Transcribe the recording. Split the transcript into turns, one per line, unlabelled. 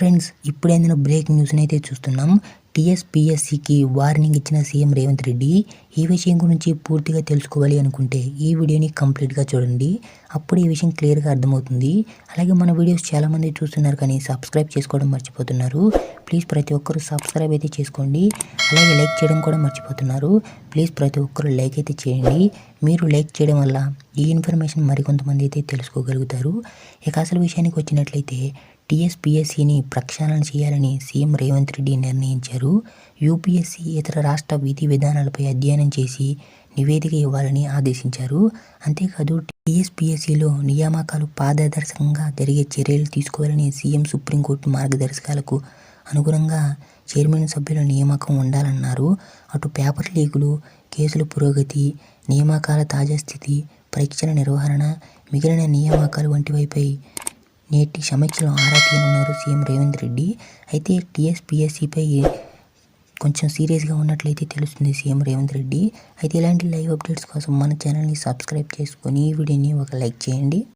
Friends ఇప్పుడైనా break న్యూస్ని అయితే చూస్తున్నాం. టీఎస్పీఎస్సికి వార్నింగ్ ఇచ్చిన సీఎం రేవంత్ రెడ్డి ఈ విషయం గురించి పూర్తిగా తెలుసుకోవాలి అనుకుంటే ఈ వీడియోని కంప్లీట్గా చూడండి. అప్పుడు ఈ విషయం క్లియర్గా అర్థమవుతుంది. అలాగే మన వీడియోస్ చాలామంది చూస్తున్నారు కానీ సబ్స్క్రైబ్ చేసుకోవడం మర్చిపోతున్నారు. ప్లీజ్ ప్రతి ఒక్కరు సబ్స్క్రైబ్ అయితే చేసుకోండి. అలాగే లైక్ చేయడం కూడా మర్చిపోతున్నారు. ప్లీజ్ ప్రతి ఒక్కరు లైక్ అయితే చేయండి. మీరు లైక్ చేయడం వల్ల ఈ ఇన్ఫర్మేషన్ మరికొంతమంది అయితే తెలుసుకోగలుగుతారు. ఇక అసలు విషయానికి వచ్చినట్లయితే టీఎస్పీఎస్సీని ప్రక్షాళన చేయాలని సీఎం రేవంత్ రెడ్డి నిర్ణయించారు. యూపీఎస్సీ ఇతర రాష్ట్ర విధి విధానాలపై అధ్యయనం చేసి నివేదిక ఇవ్వాలని ఆదేశించారు. అంతేకాదు టీఎస్పీఎస్సీలో నియామకాలు పారదర్శకంగా జరిగే చర్యలు తీసుకోవాలని సీఎం సుప్రీంకోర్టు మార్గదర్శకాలకు అనుగుణంగా చైర్మన్ సభ్యుల నియామకం ఉండాలన్నారు. అటు పేపర్ లీకులు కేసుల పురోగతి నియామకాల తాజా స్థితి పరీక్షల నిర్వహణ మిగిలిన నియామకాలు వంటివైపై నేటి సమీక్షలో ఆరా తీయనున్నారు సీఎం రేవంత్ రెడ్డి. అయితే టీఎస్పీఎస్సీపై కొంచెం సీరియస్గా ఉన్నట్లయితే తెలుస్తుంది సీఎం రేవంత్ రెడ్డి. అయితే ఇలాంటి లైవ్ అప్డేట్స్ కోసం మన ఛానల్ని సబ్స్క్రైబ్ చేసుకొని ఈ వీడియోని ఒక లైక్ చేయండి.